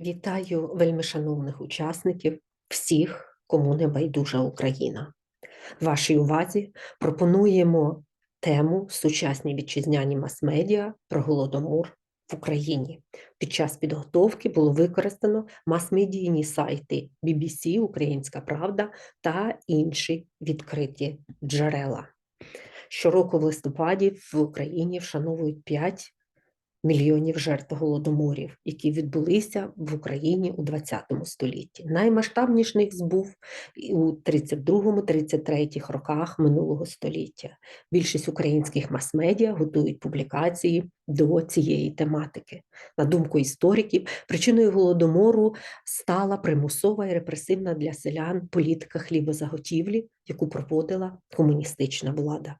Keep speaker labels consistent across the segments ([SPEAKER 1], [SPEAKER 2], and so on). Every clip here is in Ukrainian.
[SPEAKER 1] Вітаю вельмишановних учасників, всіх, кому не байдужа Україна. Вашій увазі пропонуємо тему сучасні вітчизняні мас-медіа про голодомор в Україні. Під час підготовки було використано мас-медійні сайти BBC, Українська Правда та інші відкриті джерела. Щороку в листопаді в Україні вшановують 5 мільйонів жертв голодоморів, які відбулися в Україні у ХХ столітті. Наймасштабніший з був у 32-33 роках минулого століття. Більшість українських мас-медіа готують публікації до цієї тематики. На думку істориків, причиною голодомору стала примусова і репресивна для селян політика хлібозаготівлі, яку проводила комуністична влада.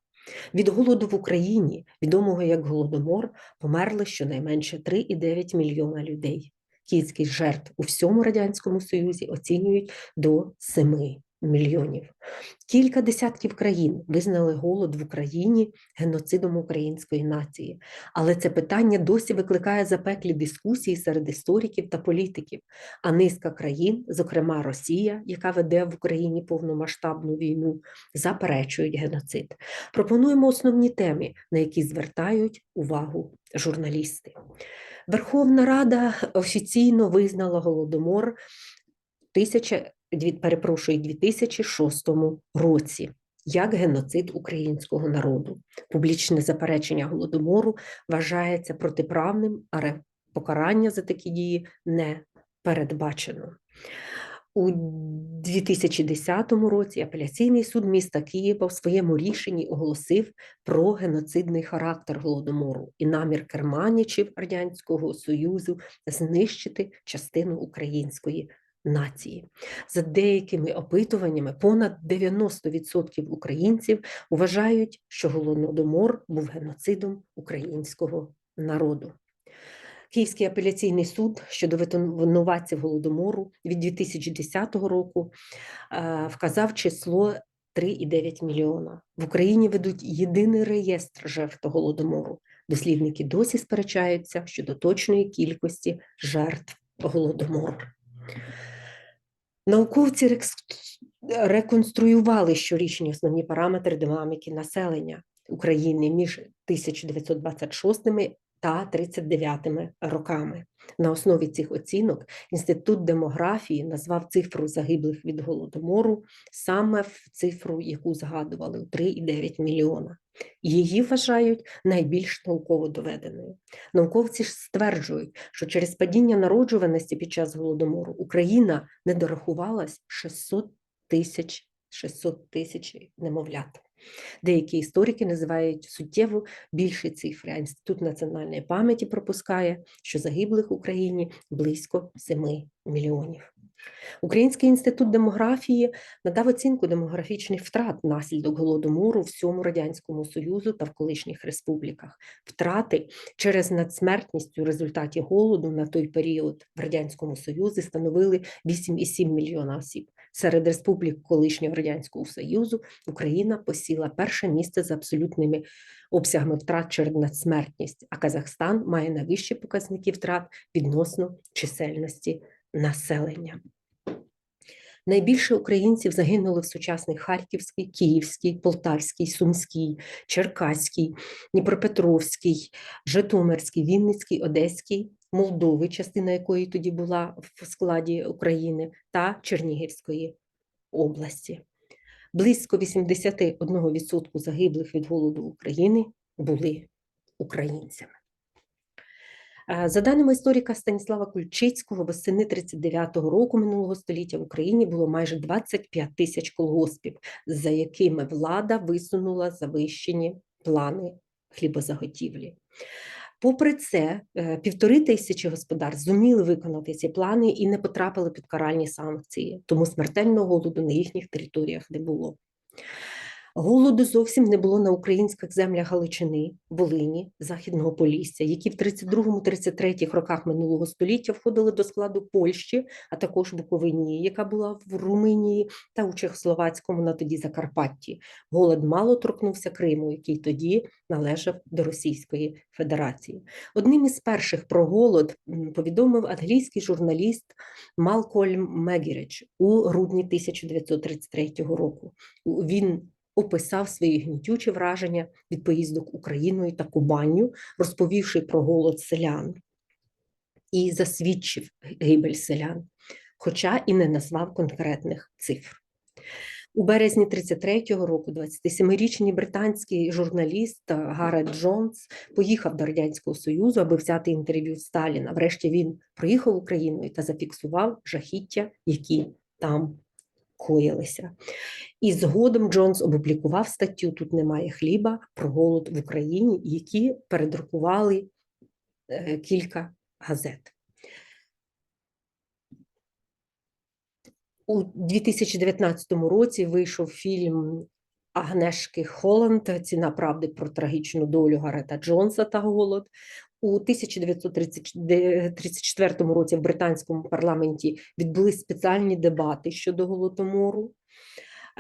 [SPEAKER 1] Від голоду в Україні, відомого як Голодомор, померли щонайменше 3,9 мільйона людей. Кількість жертв у всьому Радянському Союзі оцінюють до 7 мільйонів. Кілька десятків країн визнали голод в Україні геноцидом української нації, але це питання досі викликає запеклі дискусії серед істориків та політиків. А низка країн, зокрема Росія, яка веде в Україні повномасштабну війну, заперечують геноцид. Пропонуємо основні теми, на які звертають увагу журналісти. Верховна Рада офіційно визнала голодомор 1000 перепрошую, 2006 році як геноцид українського народу. Публічне заперечення голодомору вважається протиправним, а покарання за такі дії не передбачено. У 2010 році апеляційний суд міста Києва в своєму рішенні оголосив про геноцидний характер голодомору і намір керманічів Радянського Союзу знищити частину української нації. За деякими опитуваннями, понад 90% українців вважають, що голодомор був геноцидом українського народу. Київський апеляційний суд щодо винуватців голодомору від 2010 року е, вказав число 3,9 мільйона. В Україні ведуть єдиний реєстр жертв голодомору. Дослідники досі сперечаються щодо точної кількості жертв голодомору. Науковці реконструювали щорічні основні параметри динаміки населення України між 1926 та 39 роками. На основі цих оцінок Інститут демографії назвав цифру загиблих від голодомору саме в цифру, яку згадували у 3,9 мільйона. Її вважають найбільш науково доведеною. Науковці ж стверджують, що через падіння народжуваності під час голодомору Україна не дорахувалась 600 тисяч 600 тисяч немовлят. Деякі історики називають суттєво більші цифри, а Інститут національної пам'яті пропускає, що загиблих в Україні близько 7 мільйонів. Український інститут демографії надав оцінку демографічних втрат внаслідок голодомору всьому Радянському Союзу та в колишніх республіках. Втрати через надсмертність у результаті голоду на той період в Радянському Союзі становили 8,7 мільйона осіб. Серед республік колишнього Радянського Союзу Україна посіла перше місце з абсолютними обсягами втрат через надсмертність, а Казахстан має найвищі показники втрат відносно чисельності населення. Найбільше українців загинули в сучасних Харківській, Київській, Полтавській, Сумській, Черкаській, Дніпропетровській, Житомирській, Вінницькій, Одеській, Молдови, частина якої тоді була в складі України, та Чернігівської області. Близько 81% загиблих від голоду України були українцями. За даними історика Станіслава Кульчицького, восени 39-го року минулого століття в Україні було майже 25 тисяч колгоспів, за якими влада висунула завищені плани хлібозаготівлі. Попри це, е, півтори тисячі господарств зуміли виконати ці плани і не потрапили під каральні санкції, тому смертельного голоду на їхніх територіях не було. Голоду зовсім не було на українських землях Галичини, Волині, Західного Полісся, які в 32-33 роках минулого століття входили до складу Польщі, а також Буковині, яка була в Румунії та у Чехословацькому на тоді Закарпатті. Голод мало торкнувся Криму, який тоді належав до Російської Федерації. Одним із перших про голод повідомив англійський журналіст Малкольм Мегірич у грудні 1933 року. Він описав свої гнітючі враження від поїздок Україною та Кубанню, розповівши про голод селян і засвідчив гибель селян, хоча і не назвав конкретних цифр. У березні 33-го року 27-річний британський журналіст Гарет Джонс поїхав до Радянського Союзу, аби взяти інтерв'ю Сталіна. Врешті він проїхав Україною та зафіксував жахіття, які там коїлися. І згодом Джонс опублікував статтю Тут немає хліба про голод в Україні, які передрукували е, кілька газет. У 2019 році вийшов фільм Агнешки Холланд Ціна правди про трагічну долю Гарета Джонса та голод. У 1934 році в британському парламенті відбулись спеціальні дебати щодо голодомору.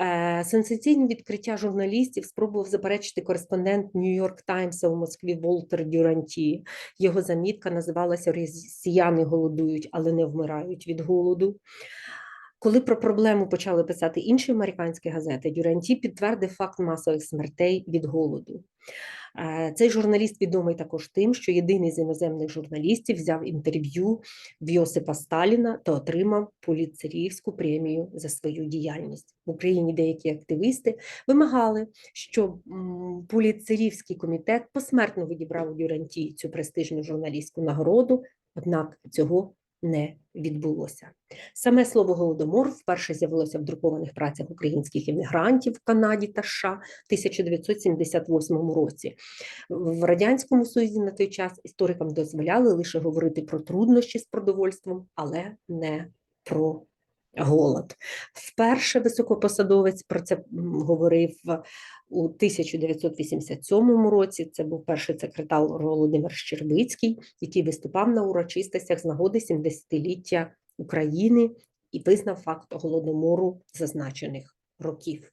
[SPEAKER 1] Е, сенсаційні відкриття журналістів спробував заперечити кореспондент Нью-Йорк Таймса у Москві Волтер Дюранті. Його замітка називалася Росіяни голодують, але не вмирають від голоду. Коли про проблему почали писати інші американські газети, Дюранті підтвердив факт масових смертей від голоду. Е, цей журналіст відомий також тим, що єдиний з іноземних журналістів взяв інтерв'ю в Йосипа Сталіна та отримав поліцерівську премію за свою діяльність. В Україні деякі активісти вимагали, щоб поліцерівський комітет посмертно відібрав у Дюранті цю престижну журналістську нагороду, однак цього не відбулося. Саме слово голодомор вперше з'явилося в друкованих працях українських іммігрантів в Канаді та США в 1978 році. В радянському союзі на той час історикам дозволяли лише говорити про труднощі з продовольством, але не про голод. Вперше високопосадовець про це говорив у 1987 році. Це був перший секретар Володимир Щербицький, який виступав на урочистостях з нагоди 70-ліття України і визнав факт голодомору зазначених років.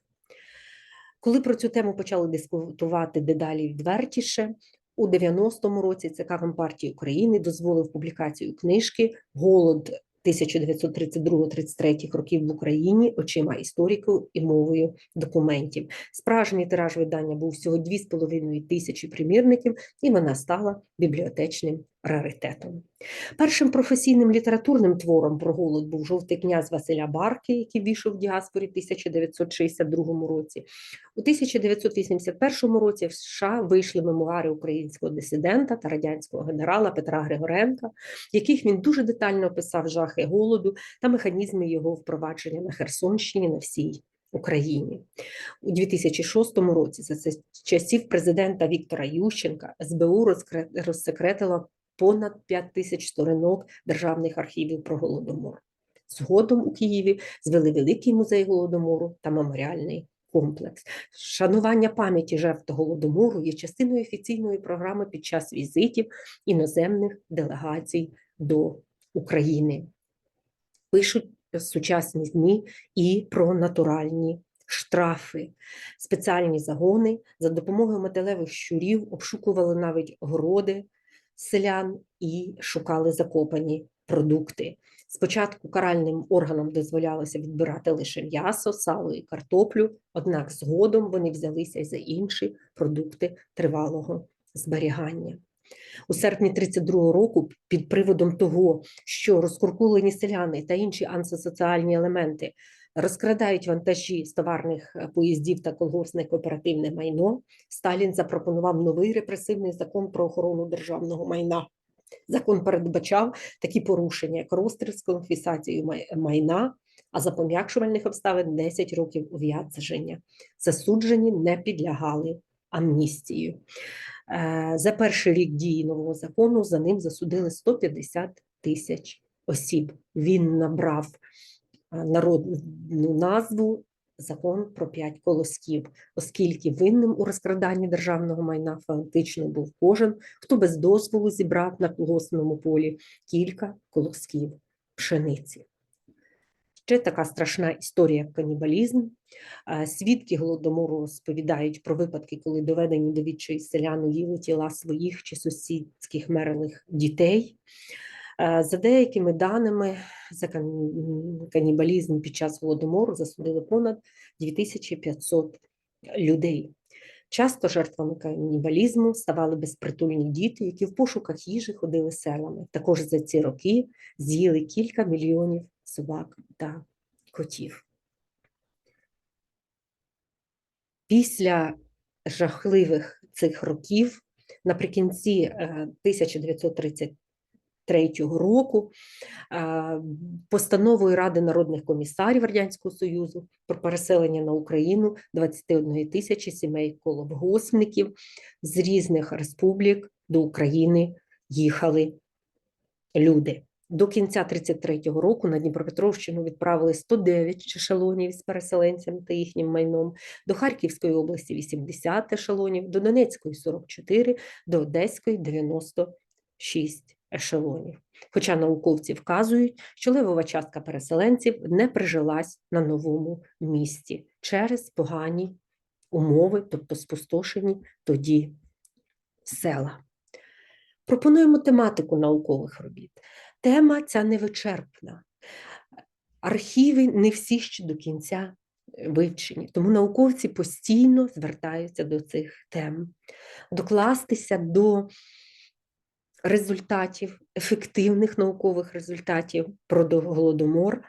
[SPEAKER 1] Коли про цю тему почали дискутувати дедалі відвертіше, у 90-му році ЦК Компартії України дозволив публікацію книжки Голод 1932-33 років в Україні очима істориків і мовою документів. Справжній тираж видання був всього 2,5 тисячі примірників, і вона стала бібліотечним раритетом. Першим професійним літературним твором про голод був жовтий князь Василя Барки, який війшов в діаспорі в 1962 році. У 1981 році в США вийшли мемуари українського дисидента та радянського генерала Петра Григоренка, в яких він дуже детально описав жахи голоду та механізми його впровадження на Херсонщині на всій Україні у 2006 році. За часів президента Віктора Ющенка СБУ розсекретила понад 5 тисяч сторінок державних архівів про голодомор. Згодом у Києві звели великий музей голодомору та меморіальний комплекс. Шанування пам'яті жертв голодомору є частиною офіційної програми під час візитів іноземних делегацій до України. Пишуть сучасні ЗМІ і про натуральні штрафи, спеціальні загони за допомогою металевих щурів обшукували навіть городи селян і шукали закопані продукти. Спочатку каральним органам дозволялося відбирати лише м'ясо, сало і картоплю, однак згодом вони взялися й за інші продукти тривалого зберігання. У серпні 32-го року, під приводом того, що розкуркулені селяни та інші антисоціальні елементи розкрадають вантажі з товарних е, поїздів та колгоспне кооперативне майно, Сталін запропонував новий репресивний закон про охорону державного майна. Закон передбачав такі порушення, як розстріл з конфісацією майна, а за пом'якшувальних обставин 10 років ув'язнення. Засуджені не підлягали амністію. Е, за перший рік дії нового закону за ним засудили 150 тисяч осіб. Він набрав народну назву закон про п'ять колосків, оскільки винним у розкраданні державного майна фактично був кожен, хто без дозволу зібрав на колосному полі кілька колосків пшениці. Ще така страшна історія як канібалізм. Свідки голодомору розповідають про випадки, коли доведені до відчаю селяни їли тіла своїх чи сусідських мерлих дітей. Е, За деякими даними, за канібалізм під час голодомору засудили понад 2500 людей. Часто жертвами канібалізму ставали безпритульні діти, які в пошуках їжі ходили селами. Також за ці роки з'їли кілька мільйонів собак та котів. Після жахливих цих років, наприкінці е, 1933 року, е, постановою Ради народних комісарів Радянського Союзу про переселення на Україну 21 тисячі сімей коловгоспників з різних республік до України їхали люди. До кінця 33-го року на Дніпропетровщину відправили 109 ешелонів з переселенцями та їхнім майном, до Харківської області 80 ешелонів, до Донецької 44, до Одеської 96 ешелонів. Хоча науковці вказують, що левова частка переселенців не прижилась на новому місці через погані умови, тобто спустошені тоді села. Пропонуємо тематику наукових робіт. Тема ця невичерпна. Архіви не всі ще до кінця е, вивчені, тому науковці постійно звертаються до цих тем. Докластися до результатів, ефективних наукових результатів про до- голодомор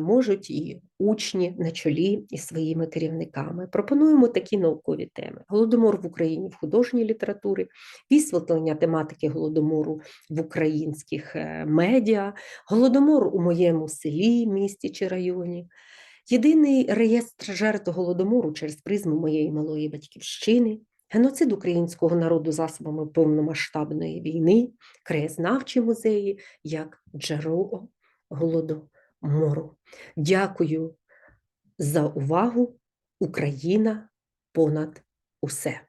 [SPEAKER 1] можуть і учні на чолі із своїми керівниками. Пропонуємо такі наукові теми: голодомор в Україні в художній літературі, висвітлення тематики голодомору в українських е, медіа, голодомор у моєму селі, місті чи районі. Єдиний реєстр жертв голодомору через призму моєї малої батьківщини, геноцид українського народу засобами повномасштабної війни, краєзнавчі музеї як джерело голодомору. Дякую за увагу. Україна понад усе.